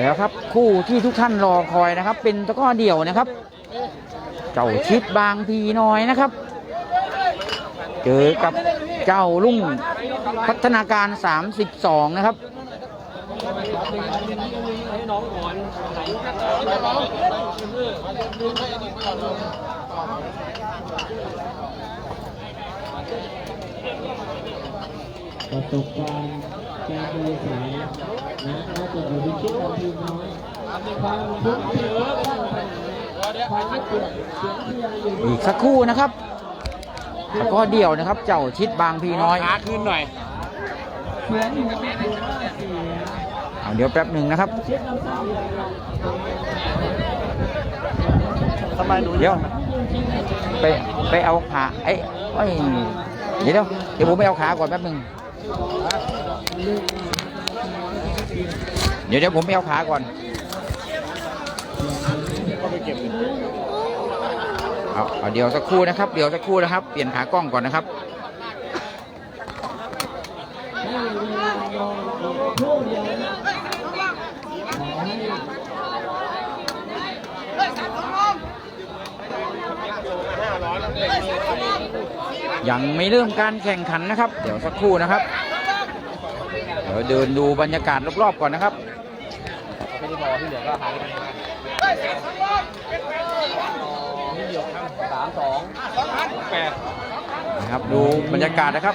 แล้วครับ คู่ที่ทุกท่านรอคอยนะครับ เป็นตะก้อเดี่ยวนะครับ เจ้าชิดบางพีน้อยนะครับ เจอกับเจ้าลุ่งพัฒนาการ 32 นะครับประสบการณ์การดูสาย นะน่าจะอยู่ที่คิดกับทีมน้อยความคุ้นเคยความไม่เปลี่ยนเสียงที่ยังอยู่อีกสักครู่นะครับตะกร้อเดี่ยวนะครับ เจ้าชิดบางพีน้อยขาขึ้นหน่อยเสียงอยู่กับเสียงเสียงเอาเดี๋ยวแป๊บหนึ่งนะครับเช็ดน้ำตาไหลทำไมหนูเดี๋ยวไปไปเอาขาไอ้ไอ้ยเดี๋ยวเดี๋ยวเดี๋ยวผมไปเอาขาก่อนแป๊บหนึ่ง เดี๋ยวเดี๋ยวผมไปเอาขาก่อนเก็บเอาเอาเดี๋ยวสักครู่นะครับ เดี๋ยวสักครู่นะครับ เปลี่ยนขากล้องก่อนนะครับ ยังไม่เริ่มการแข่งขันนะครับ เดี๋ยวสักครู่นะครับ เดี๋ยวเดินดูบรรยากาศรอบๆก่อนนะครับ ไม่ได้พอที่เหลือก็หาที่ไหนนี่เดียวครับสามสองแปดนะครับดูบรรยากาศนะครับ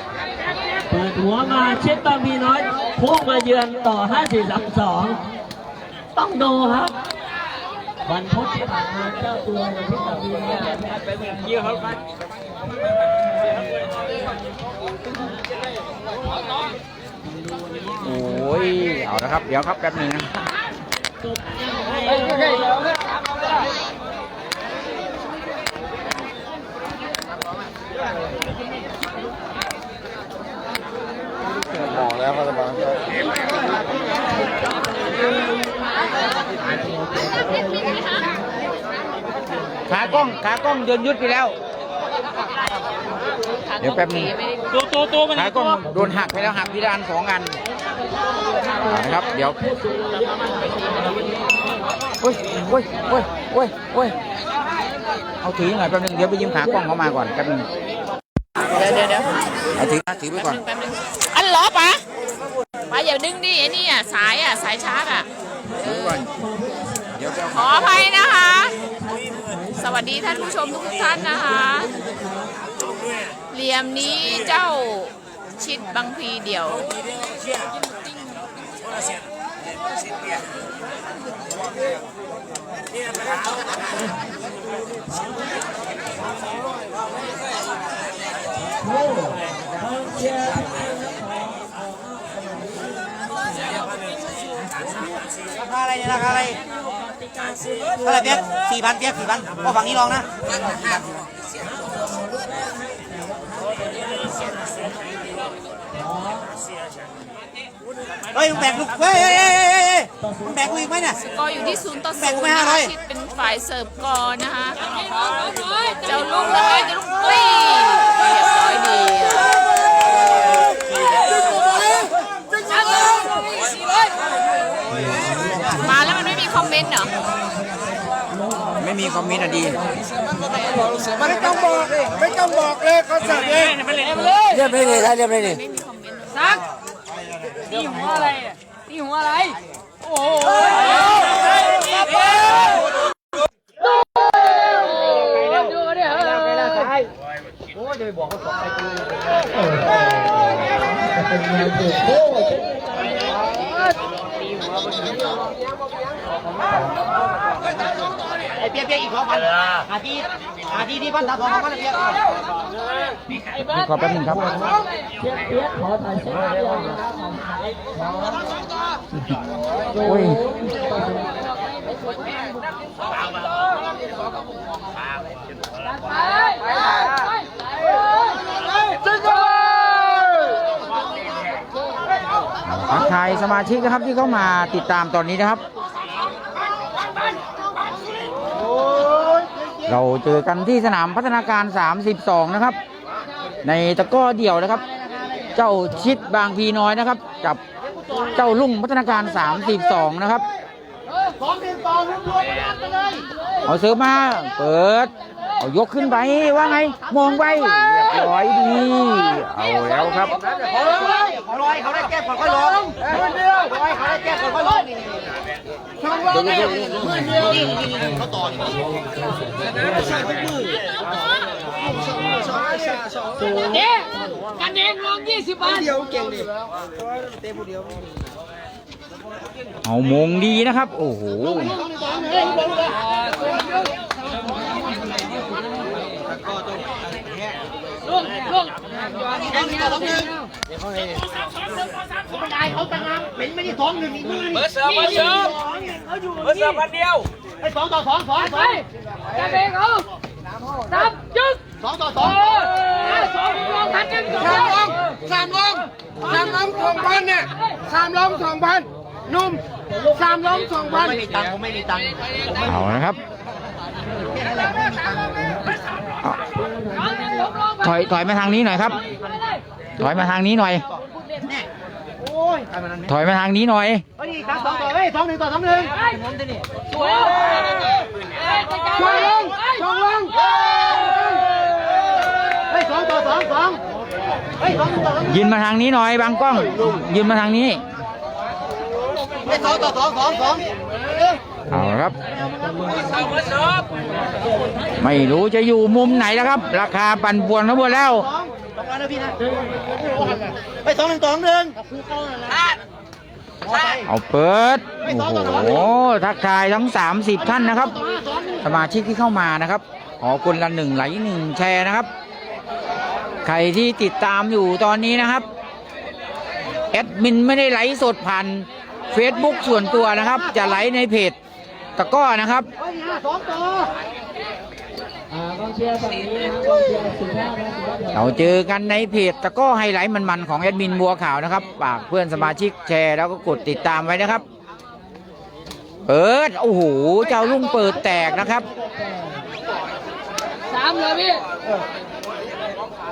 เปิดหัวมาเช็ดบางพีน้อยพุ่งมาเยือนต่อ 5432 ต้องดูครับวันพุธที่ผ่านมาเจ้าตัวในที่บางพีน้อยไปเหมือนเยี่ยครับโอ้ย เอาละครับ เดี๋ยวครับแป๊บหนึงนะ บอแล้วเขาจะมาขากล้องขากล้องโดนยุดไปแล้ว เดี๋ยวแป๊บหนึงตัวตัวตัวมันขากล้องโดนหักไปแล้วหักพิดานสองอัน นะครับ เดี๋ยวโอ้ยโอ้ยโอ้ยโอ้ยโอ้ยเอาถือหน่อยแป๊บหนึงเดี๋ยวไปยืมขากล้องเขามาก่อนแป๊บหนึงเดี๋ยวเดี๋ยวเดี๋ยวเอาถือถือไปก่อนแป๊บนึงอันเหรอปะปะอย่าดึงดิไอ้นี่อะสายอะสายชาร์จอะถือก่อนเดี๋ยวไปเอาขออภัยนะคะ สวัสดีท่านผู้ชมทุกท่านนะคะเหลี่ยมนี้เจ้า ชิดบางพีเดี่ยว ราคาอะไรเนี่ยราคาอะไรเท่าไหรเปียกสี่พันเปียกสี่พันพอฝั่งนี้ลองนะ เฮ้ยมึงแบกลูกเฮ้ยเฮ้ยเฮ้ยเฮ้ยเฮ้ยมึงแบกกูอีกไหมเนี่ยก็อยู่ที่ศูนย์ต่อแบ่ศูงนไปย์ห้านะร้คะอยชิดเป็นฝ่ายเสิร์ฟก่อนนะคะเจ้าลูกนะคะเจ้าลูกปุ้ยเรียบร้อยดีอะมาแล้วมันไม่มีคอมเมนต์เหรอ ไม่มีคอมเมนต์อะดี ไม่ต้องบอกเลยไม่ต้องบอกเลยเขาสั่งเองเรียบเลยเลยเรียบเลยเลยไม่มีคอมเมนต์เหรอซัก นี่หัวอะไรอะนี่หัวอะไร โอ้โหดูดิเฮ้ยเป็นแนวเปิดโค้งไอ้เปียกเปียกอีกสองพันหาทีหาทีที่พันสามสองพันเปียกขอแป๊บนึงครับขอถ่ายเช็ดเดียวนะครับโอ้ยทักทายสมาชิกนะครับที่เข้ามาติดตามตอนนี้นะครับ เราเจอกันที่สนามพัฒนาการ 32 นะครับ ในตะก้อเดี่ยวนะครับ เจ้าชิดบางพีน้อยนะครับ กับเจ้าลุ่งพัฒนาการ 32 นะครับสองหนึ่งต่อรวมรวมกันไปเลยเอาเสิร์ฟมา เปิด เอายกขึ้นไปว่าไง มองไปเรียบร้อยดี เอาแล้วครับขอเลยขอลอยเขาได้แก้ก่อนค่อยลงเดียวลอยเขาได้แก้ก่อนค่อยลง ช่องว่างเนี่ยมือเดียวเขาต่อนี่เจ๊กันเองลงยี่สิบบาทเอามงดีนะครับ โอ้โหลุงลุง แก้หนึ่งต่อสองหนึ่งเขาได้เขาตั้งงานเป็นไม่ได้สองหนึ่งอีกมือนี่เบอร์เสิร์ฟเบอร์เสิร์ฟเบอร์เสิร์ฟพันเดียวไอ้สองต่อสองสองสไปองกันเองเอาสามจึ๊กสองต่อสองสองลงพันหนึ่งสองสามล้อมสามลอมสองพันเนี่ยสามล้อมสองพันนุ่มสามล้อมสองพันไม่มีตังค์ผมไม่มีตังค์เอานะครับถอยถอยมาทางนี้หน่อยครับ ถอยมาทางนี้หน่อย ถอยมาทางนี้หน่อยเฮ้ยตังค์สองต่อเฮ้ยสองหนึ่งต่อสองหนึ่งสวยสองลงสองลงเฮ้ยสองต่อสองสองเฮ้ยสองหนึ่งต่อสองหนึ่งยืนมาทางนี้หน่อยบางกล้อง ยืนมาทางนี้เฮ้ยสองต่อสองสองสองเอาละครับ ไม่รู้จะอยู่มุมไหนแล้วครับ ราคาปั่นป่วนทั้งหมดแล้ว สองสองอันนะพี่นะเฮ้ยสองหนึ่งต่อสองหนึ่งเอาเปิด โอ้โห ทักทายทั้ง 30 ท่านนะครับ สมาชิกที่เข้ามานะครับขอคนละหนึ่งไหลค์หนึ่งแชร์นะครับ ใครที่ติดตามอยู่ตอนนี้นะครับ แอดมินไม่ได้ไลฟ์สดผ่าน Facebook ส่วนตัวนะครับ จะไลฟ์ในเพจตะกร้อนะครับ เฮ้ยห้าสองต่ออ่ากองเชียร์ฝั่งนี้นะครับกองเชียร์สุภาพนะสุภาพเดี๋ยวเราเจอกันในเพจตะกร้อไฮไลท์มันๆของแอดมินบัวขาวนะครับฝากเพื่อนสมาชิกแชร์แล้วก็กดติดตามไว้นะครับ เปิดโอ้โหเจ้าลุงเปิดแตกนะครับ สามเลยพี่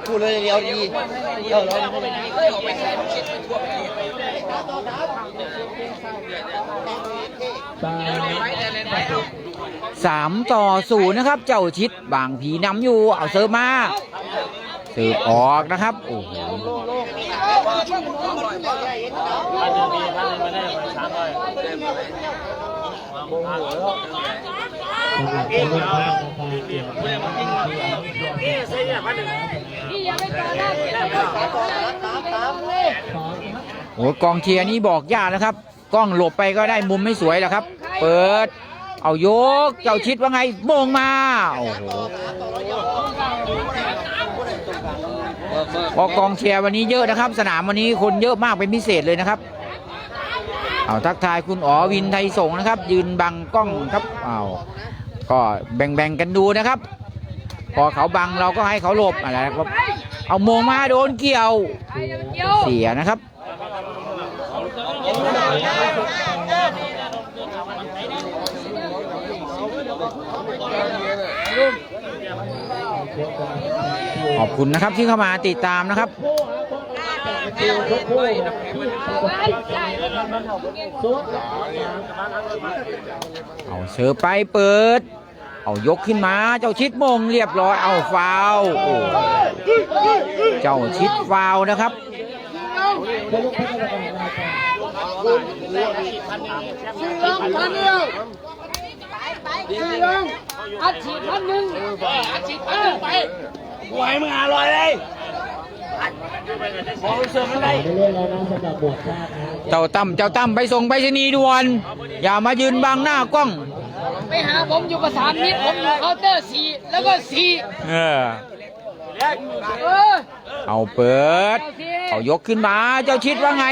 พูดเลยเดียวดีเดี๋ยวเรา ตาสามต่อศูนย์นะครับ เจ้าชิดบางผีนำอยู่ เอาเซิร์ฟมาเสิร์ฟออกนะครับ โอ้โหพี่ยังไม่ต่อหน้าเกียรติโอ้กองเชียร์นี่บอกยากนะครับ กล้องหลบไปก็ได้มุมไม่สวยแล้วครับ เปิด เอายกเจ้าชิดว่าไงโมงมาโอ้โหกองเชียร์วันนี้เยอะนะครับ สนามวันนี้คนเยอะมากเป็นพิเศษเลยนะครับเอาทักทายคุณอ๋อวินไทยสงนะครับ ยืนบังกล้องครับเอาก็แบ่งๆกันดูนะครับ พอเขาบังเราก็ให้เขาหลบอะไรครับเอามงมาโดนเกี่ยวเสียนะครับ ขอบคุณนะครับที่เข้ามาติดตามนะครับ เอาเสือไปเปิด เอายกขึ้นมาเจ้าชิดมงเรียบร้อยเอาฟาวเจ้าชิดฟาวนะครับ ลงพันเดียวสี่ลงอัดฉีดพันหนึ่งอัดฉีดพันหนึ่งไปต่อไปเรื่อยๆแล้วนะสำหรับบทชาตินะเจ้าตั้มเจ้าตั้มไปส่งไปรษณีย์ด่วน อย่ามายืนบังหน้ากล้อง ไปหาผมอยู่กับสามนิดผมอยู่เคาน์เตอร์สี่แล้วก็สี่เออ เอาเปิด เอายกขึ้นมา เจ้าชิดว่าไง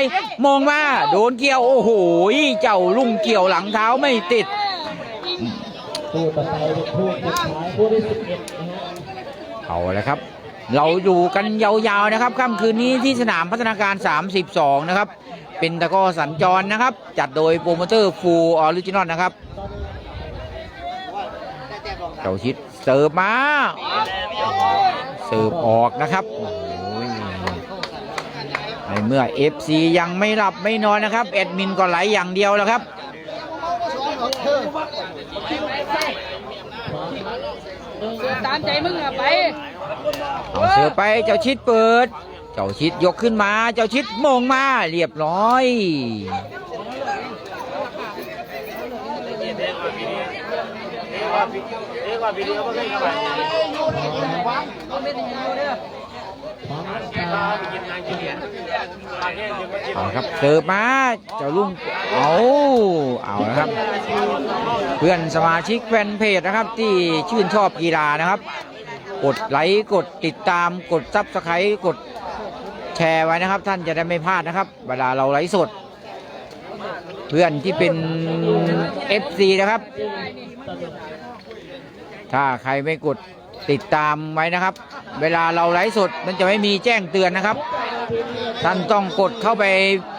มองมา โดนเกี่ยว โอ้โห เจ้าลุงเกี่ยวหลังเท้าไม่ติดคู่ต่อไปเข้ายคู่ที่สิบเอ็ดนะฮะเอาละครับ เราอยู่กันยาวๆนะครับค่ำคืนนี้ที่สนามพัฒนาการ 32 นะครับ เป็นตะก้อสัญจรนะครับ จัดโดยโปรโมเตอร์ฟูออริจินอลนะครับเจ้าชิดเสิร์ฟมา เสิร์ฟออกนะครับ ในเมื่อ FC ยังไม่หลับไม่นอนนะครับแอดมินก็ไหลอย่างเดียวแล้วครับเฮ้ตามใจมึงอะไปเอาเสือไปเจ้าชิดเปิด เจ้าชิดยกขึ้นมา เจ้าชิดโมงมาเรียบร้อยพ ร้อมรับกาเอาครับเสิร์ฟมาเจ้าลุงเอาเอาละครับ เพื่อนสมาชิกแฟนเพจนะครับ ที่ชื่นชอบกีฬานะครับ กดไลค์กดติดตามกดซับสไครต์กดแชร์ไว้นะครับ ท่านจะได้ไม่พลาดนะครับ เวลาเราไลฟ์สด เพื่อนที่เป็น FC นะครับ ถ้าใครไม่กด ติดตามไว้นะครับ เวลาเราไลฟ์สดมันจะไม่มีแจ้งเตือนนะครับ ท่านต้องกดเข้าไป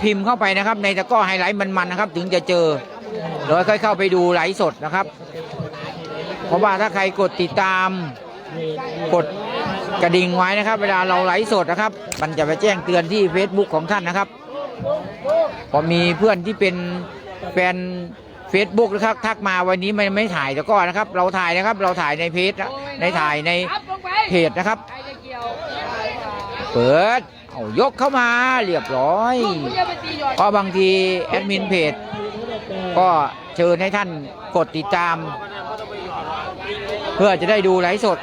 พิมพ์เข้าไปนะครับ ในตะกร้อไฮไลท์มันๆนะครับ ถึงจะเจอแล้วค่อยเข้าไปดูไลฟ์สดนะครับ เพราะว่าถ้าใครกดติดตามกดกระดิ่งไว้นะครับ เวลาเราไลฟ์สดนะครับ มันจะไปแจ้งเตือนที่ Facebook ของท่านนะครับ พอมีเพื่อนที่เป็นแฟน Facebook นะครับทักมาวันนี้ไม่ไม่ถ่ายตะกร้อนะครับ เราถ่ายนะครับ เราถ่ายในเพจนะในถ่ายในครับลงไปเพจนะครับใครจะเกี่ยวเปิดเอายกเข้ามาเรียบร้อยมึงอย่าไปตีหยอดเพราะบางทีแอดมินเพจก็เชิญให้ท่านกดติดตาม เพื่อจะได้ดูไลฟ์สด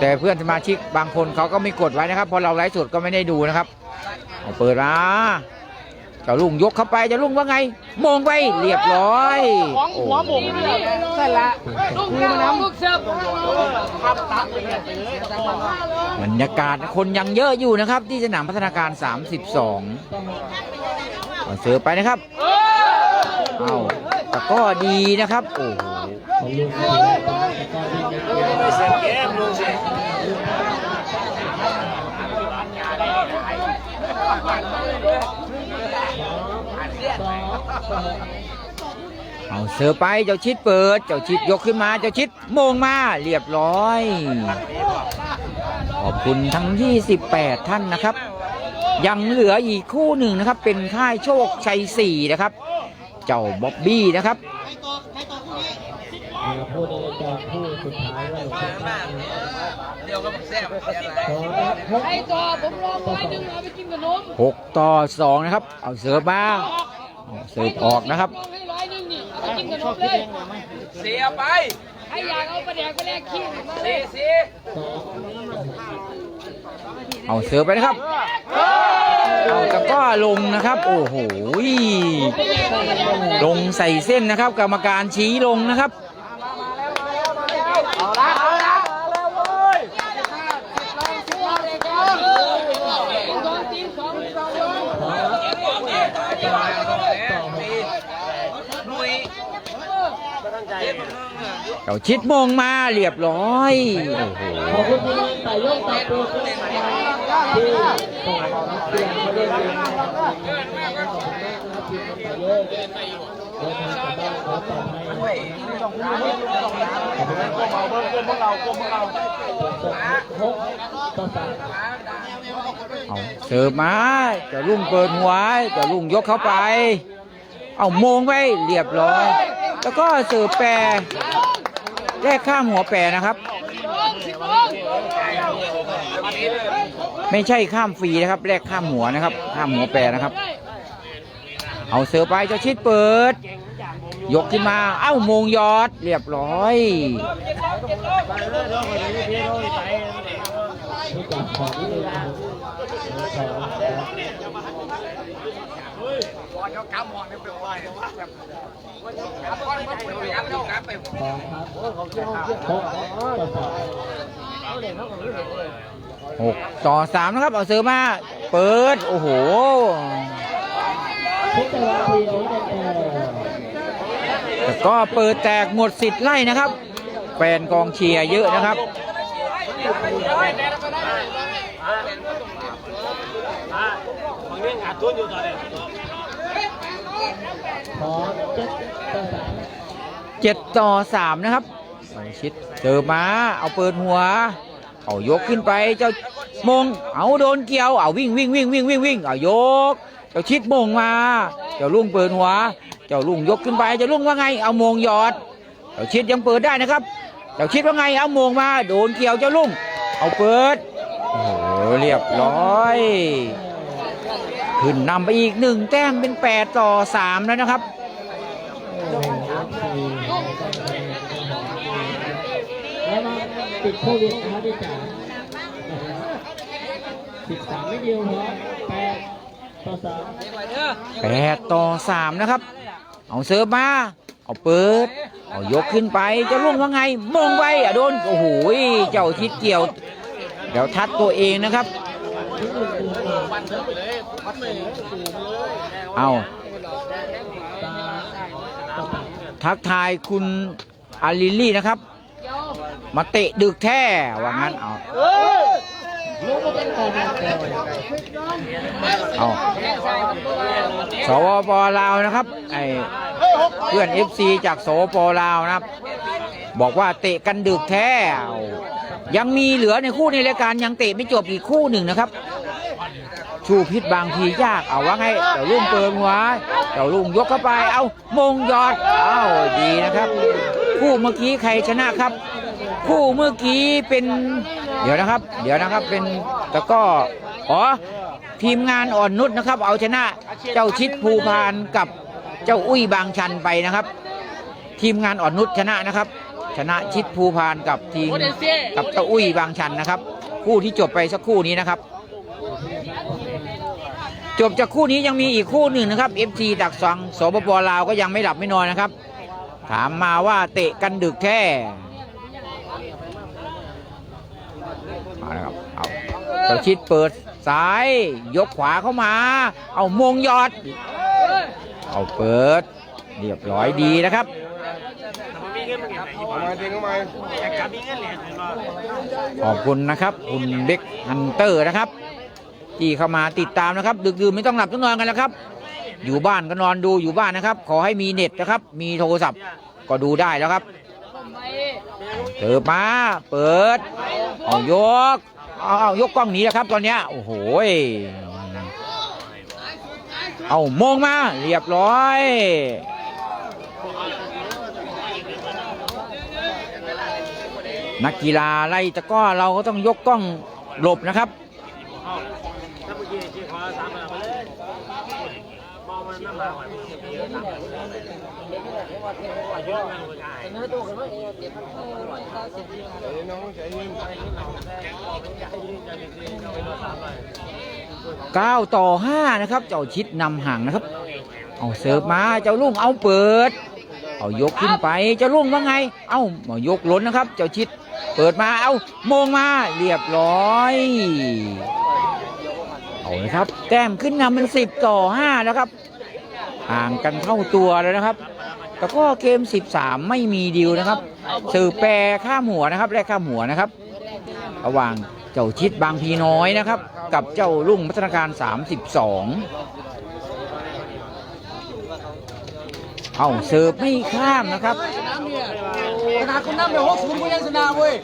แต่เพื่อนสมาชิกบางคนเขาก็ไม่กดไว้นะครับเพราะเราไลฟ์สดก็ไม่ได้ดูนะครับเอาเปิดมา เจ้าลุงยกเข้าไปเจ้าลุงว่าไงมองไปเรียบร้อยโอ้ใช่ละลูกเก้าลูกเสิร์ฟบรรยากาศคนยังเยอะอยู่นะครับ ที่สนามพัฒนาการ 32เอาเสือไปนะครับเอาแต่ก็ดีนะครับโอ้โห ของลุง เอาเสือไปเจ้าชิดเปิด เจ้าชิดยกขึ้นมา เจ้าชิดโมงมาเรียบร้อย ขอบคุณทั้ง 28 ท่านนะครับ ยังเหลืออีกคู่หนึ่งนะครับ เป็นค่ายโชคชัย4นะครับ เจ้าบ๊อบบี้นะครับอ่าผู้ใดจะผู้สุดท้ายว่าจะเดี๋ยวก็แซ่บขอรับพบไอ้จอผมรอร้หนึ่งเอาไปกินขนม6ต่อ2นะครับ เอาเสือมาเอาเสือออกนะครับให้ร้อยหนึ่งนี่เอาไปกินขนมเลยเสียไปใครอยากเอาปลาแดกไปแลกขี้มาเลยเสียเอาเสือไปนะครับ เอาตะกร้อลงนะครับ โอ้โห ลงใส่เส้นนะครับ กรรมการชี้ลงนะครับสองทีมสองสอง เจ้าชิดมงมาเรียบร้อยโอ้โหเสรับขอบคุณมากนะครับทีมใส่โยกเดินทางกลับบ้านขอปลอดภัยขอบคุณมากหกต่อสามเอาเสิร์ฟมาจ้าลุงเปิดหัวจ้าลุงยกเข้าไป เอาโมงไปเรียบร้อย แล้วก็เสิร์ฟแปร แลกข้ามหัวแปรนะครับ ไม่ใช่ข้ามฟรีนะครับ แลกข้ามหัวนะครับ ข้ามหัวแปรนะครับ เอาเสิร์ฟไปเจ้าชิดเปิด ยกขึ้นมา เอ้ามงยอด เรียบร้อย สองครับหกต่อสามหกต่อสามนะครับ เอาเสือมา เปิด โอ้โหแต่ก็เปิดแตกหมดสิทธิ์ไล่นะครับ แฟนกองเชียร์เยอะนะครับขอเจ็ดต่ตอสาม เจ็ดต่อสามนะครับสองชิดเจอมาเอาเปิดหัว เอายกขึ้นไปเจ้ามงเอาโดนเกี่ยวเอาวิ่งวิ่งวิ่งวิ่งวิ่งวิ่งเอายก เจ้าชิดมงมา เจ้าลุงเปิดหัว เจ้าลุงยกขึ้นไปเจ้าลุงว่าไง เอามงหยอด เจ้าชิดยังเปิดได้นะครับ เจ้าชิดว่าไงเอามงมา โดนเกี่ยวเจ้าลุงเอาเปิดโอ้โหเรียบร้อย ขึ้นนำไปอีกหนึ่งแต้มเป็น 8 ต่อ 3 แล้วนะครับ แล้วมาติดโควิดนะครับพี่จ๋าสิบสามไม่เดียวพอแปดต่อสาม8 ต่อ 3 นะครับ เอาเสิร์ฟมา เอาเปิด เอายกขึ้นไปจ้าลุงว่าไง มองไปอะโดน โอ้โห เจ้าชิดเกี่ยว เดี๋ยวทัดตัวเองนะครับเเอาทักทายคุณอาลิลลี่นะครับ มาเตะดึกแท้ว่างั้นเอาเอาแต่เอาสวปลาวนะครับไอเพื่อน FC จากสวปลาวนะครับ บอกว่าเตะกันดึกแท้ยังมีเหลือในคู่ในรายการยังเตะไม่จบอีกคู่หนึ่งนะครับ ชูพิษบางทียากเอาว่าไงเดี๋ยวลุงเปิดหัวเดี๋ยวลุงยกเข้าไปเอามงยอดเอาวดีนะครับ คู่เมื่อกี้ใครชนะครับ คู่เมื่อกี้เป็น เดี๋ยวนะครับ เดี๋ยวนะครับเป็นตะก้ออ๋อทีมงานอ่อนนุชนะครับ เอาชนะเจ้าชิดภูพานกับเจ้าอุ้ยบางชันไปนะครับ ทีมงานอ่อนนุชชนะนะครับ ชนะชิดภูพานกับทีมกับเจ้าอุ้ยบางชันนะครับ คู่ที่จบไปสักคู่นี้นะครับ จบจากคู่นี้ยังมีอีกคู่หนึ่งนะครับ FC ดักสังสปปลาวก็ยังไม่หลับไม่นอนนะครับ ถามมาว่าเตะกันดึกแท้เอาละครับเอาเจ้าชิดเปิดซ้าย ยกขวาเข้ามา เอามงยอด เอาเปิด เรียบร้อยดีนะครับขอบคุณนะครับ คุณเบ็กฮันเตอร์นะครับ ที่เข้ามาติดตามนะครับ ดึกดื่นไม่ต้องหลับต้องนอนกันแล้วครับ อยู่บ้านก็นอนดูอยู่บ้านนะครับ ขอให้มีเน็ตนะครับ มีโทรศัพท์ก็ดูได้แล้วครับเปิดมาเปิดเอายกเอาเอายกกล้องหนี้นะครับ ตอนเนี้ยโอ้โหเอาโมงมาเรียบร้อยนักกีฬาไล่ตะก้อเราก็ต้องยกกล้องหลบนะครับ 9ต่อ5นะครับ เจ้าชิดนำห่างนะครับ เอาเสิร์ฟมาเจ้าลุงเอาเปิด เอายกขึ้นไปเจ้าลุงว่าไง เอามายกล้นนะครับ เจ้าชิดเปิดมาเอาโมงมาเรียบร้อยเอาเลยครับ แต้มขึ้นนำเป็น10ต่อ5แล้วครับ ห่างกันเท่าตัวแล้วนะครับ แต่ก็เกม 13 ไม่มีดิวนะครับ สื่อแปรข้ามหัวนะครับและข้ามหัวนะครับ ระหว่างเจ้าชิดบางพีน้อยนะครับ กับเจ้ารุ่งพัฒนาการ 32 เอาเสิร์ฟไม่ข้ามนะครับขนาดคนน้ำเดี๋ยวหกศูนย์กูยังชนะเว้ย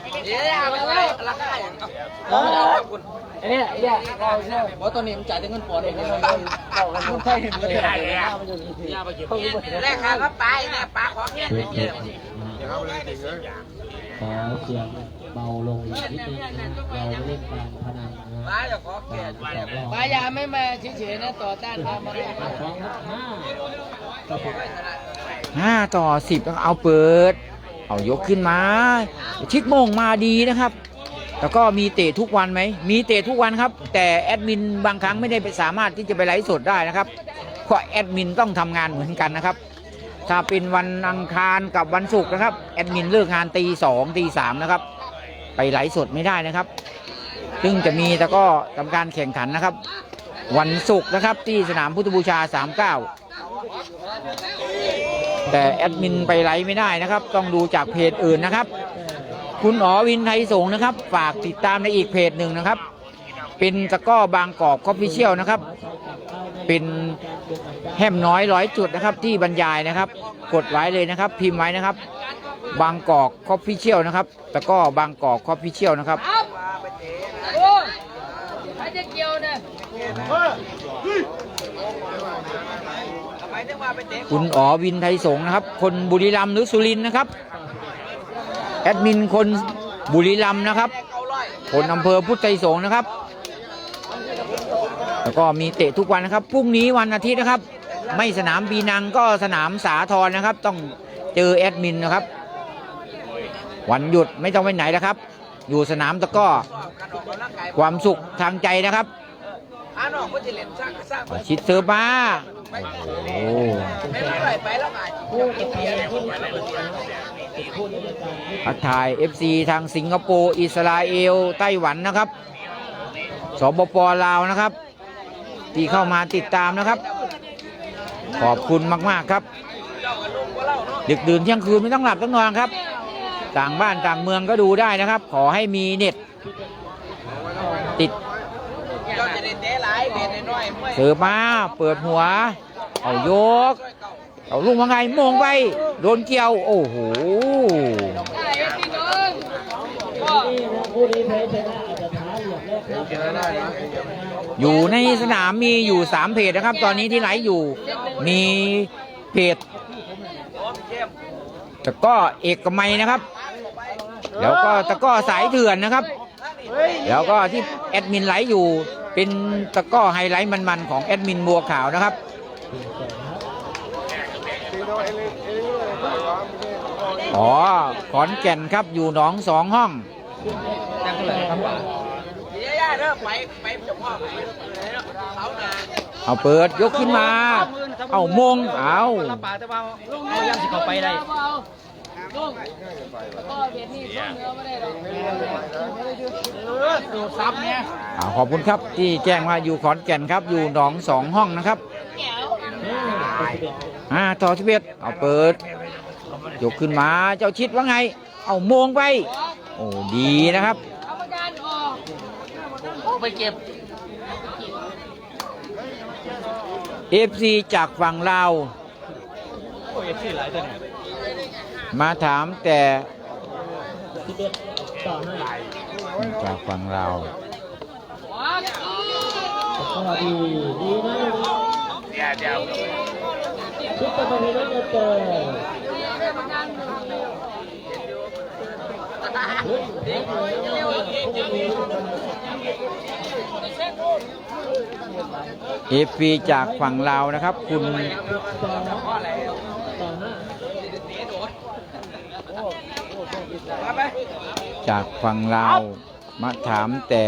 อันนี้เนี่ยเพราะตอนนี้มันจ่ายแต่เงินปอนด์เองมันใช่เห็นเลยเนี่ยแรกขาก็ไปเนี่ยปลาของเงี้ยเด็กขอเสียงเบาลงอีกนิดนึงเราเล่นการพนันนะปลาจะขอเงี้ยปายาไม่มาเฉยๆนะต่อต้านกามาสองครับห้าต่อสิบเอาเปิด เอายกขึ้นมา ชิดโมงมาดีนะครับ แล้วก็มีเตะทุกวันไหม มีเตะทุกวันครับ แต่แอดมินบางครั้งไม่ได้ไปสามารถที่จะไปไลฟ์สดได้นะครับเพราะแอดมินต้องทำงานเหมือนกันนะครับ ถ้าเป็นวันอังคารกับวันศุกร์นะครับ แอดมินเลิกงานตีสองตีสามนะครับ ไปไลฟ์สดไม่ได้นะครับ ซึ่งจะมีแต่ก็ทำการแข่งขันนะครับ วันศุกร์นะครับที่สนามพุทธบูชา39แต่แอดมินไปไลฟ์ไม่ได้นะครับ ต้องดูจากเพจอื่นนะครับ คุณอ๋อวินไทยสงนะครับ ฝากติดตามในอีกเพจหนึ่งนะครับ เป็นตะก้อบางกอกคอฟฟิเชียลนะครับ เป็นแฮมน้อยร้อยจุดนะครับ ที่บรรยายนะครับ กดไว้เลยนะครับ พิมพ์ไว้นะครับ บางกอกคอฟฟิเชียลนะครับตะก้อบางกอกคอฟฟิเชียลนะครับครจะเกี่ยวเนี่ยคุณอ๋อวินไทยสงนะครับ คนบุรีรัมย์หรือสุรินทร์นะครับ อดมินคนบุรีรัมย์นะครับคนอำเภอพุทธไทยสงนะครับ แล้วก็มีเตะทุกวันนะครับพรุ่งนี้วันอาทิตย์นะครับ ไม่สนามบีนังก็สนามสาทรนะครับ ต้องเจอแอดมินนะครับ วันหยุดไม่ต้องไปไหนนะครับ อยู่สนามตะก้อความสุขทางใจนะครับอ่านออกก็จะเล่นสร้างสร้างชิดเซอร์มาโอ้โห ไม่ได้ไปแล้วไงคู่ต่อไปคู่นี้เป็นคู่นี้เป็นการให้ทักทาย FC ทางสิงคโปร์ อิสราเอล ไต้หวันนะครับสปปลาวนะครับ ที่เข้ามาติดตามนะครับ ขอบคุณมาก ๆ ครับ ดึกดื่นเที่ยงคืนไม่ต้องหลับต้องนอนครับ ต่างบ้านต่างเมืองก็ดูได้นะครับ ขอให้มีเน็ต ติดเราจะได้เตะหลายเบนน้อยๆไม่เสือมาเปิดหัว เอายก เอาลุงว่าไงมองไป โดนเกี่ยว โอ้โหอยู่ในสนามมีอยู่3เพจนะครับ ตอนนี้ที่ไลฟ์อยู่ มีเพจตะก้อเอกมัยนะครับ แล้วก็ตะก้อสายเถื่อนนะครับ แล้วก็ที่แอดมินไลฟ์อยู่ เป็นตะก้อไฮไลท์มันๆของแอดมินบัวขาวนะครับ อ๋อ ขอนแก่นครับอยู่หนองสองห้องย่าๆเอาไปเสาหนาเอาเปิดยกขึ้นมา เอามงเอาปากแต่ว่าเอายังสิเขาไปได้อ่าขอบคุณครับที่แจ้งว่าอยู่ขอนแก่นครับอยู่หนองสองห้องนะครับ อ่าต่อชีวิตเอาเปิด ยกขึ้นมาเจ้าชิดว่าไง เอาโมงไป โอ้ดีนะครับไปเก็บเอฟซีจากฝั่งลาวมาถามแต่ที่เด็ดต่อให้จากฝั่งลาวก็ดีดีนะ เดี๋ยวเดี๋ยวชุดต่อไปนี้ก็จะเจอเอฟซีจากฝั่งลาวนะครับ คุณจากฝั่งลาวมาถามแต่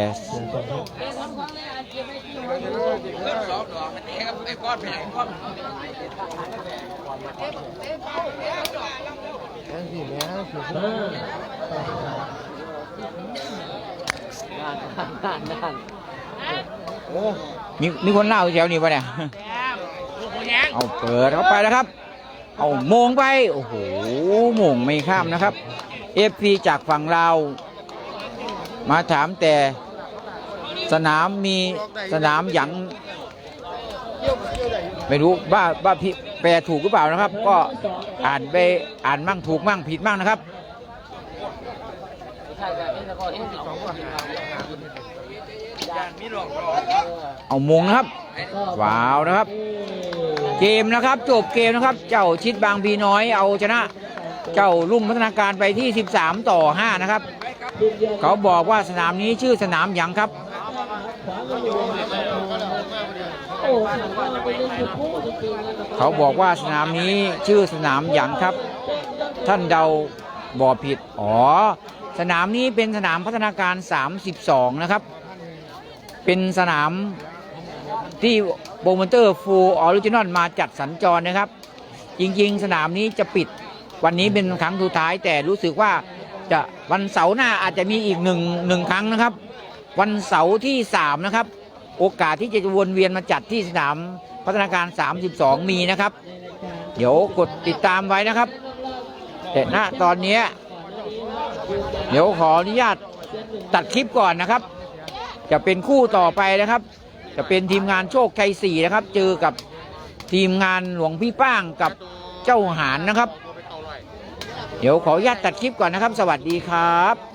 เพิ่มสองดอกมันเตะกับไอ้ก้อนไปไหนก้อนมีมีคนเล่าแถวนี้ปะเนี่ยเอาเปิดเข้าไปแล้วครับ เอาโมงไป โอ้โหโมงไม่ข้ามนะครับเอฟพีจากฝั่งลามาถามแต่สนามมีสนามหยัง ไม่รู้ว่าว่าพี่แปลถูกหรือเปล่านะครับ ก็อ่านไปอ่านมั่งถูกมั่งผิดมั่งนะครับเอามงนะครับว้าวนะครับ เกมนะครับจบเกมนะครับ เจ้าชิดบางพีน้อยเอาชนะ เจ้าลุ่งพัฒนาการไปที่ 13 ต่อ 5 นะครับ เขาบอกว่าสนามนี้ชื่อสนามหยังครับ เขาบอกว่าสนามนี้ชื่อสนามหยังครับ ท่านเดาบอผิด อ๋อ สนามนี้เป็นสนามพัฒนาการ 32 นะครับ เป็นสนามที่โปรโมเตอร์ฟูออริจินอลมาจัดสัญจรนะครับ จริง ๆ สนามนี้จะปิดวันนี้เป็นครั้งสุดท้าย แต่รู้สึกว่าจะวันเสาร์หน้าอาจจะมีอีกหนึ่งหนึ่งครั้งนะครับ วันเสาร์ที่ 3 นะครับ โอกาสที่จะวนเวียนมาจัดที่สนามพัฒนาการ 32 มีนะครับ เดี๋ยวกดติดตามไว้นะครับ แต่ณตอนนี้ เดี๋ยวขออนุญาตตัดคลิปก่อนนะครับ จะเป็นคู่ต่อไปนะครับ จะเป็นทีมงานโชคชัย4นะครับ เจอกับทีมงานหลวงพี่ป้างกับเจ้าหานนะครับ เดี๋ยวขออนุญาตตัดคลิปก่อนนะครับ สวัสดีครับ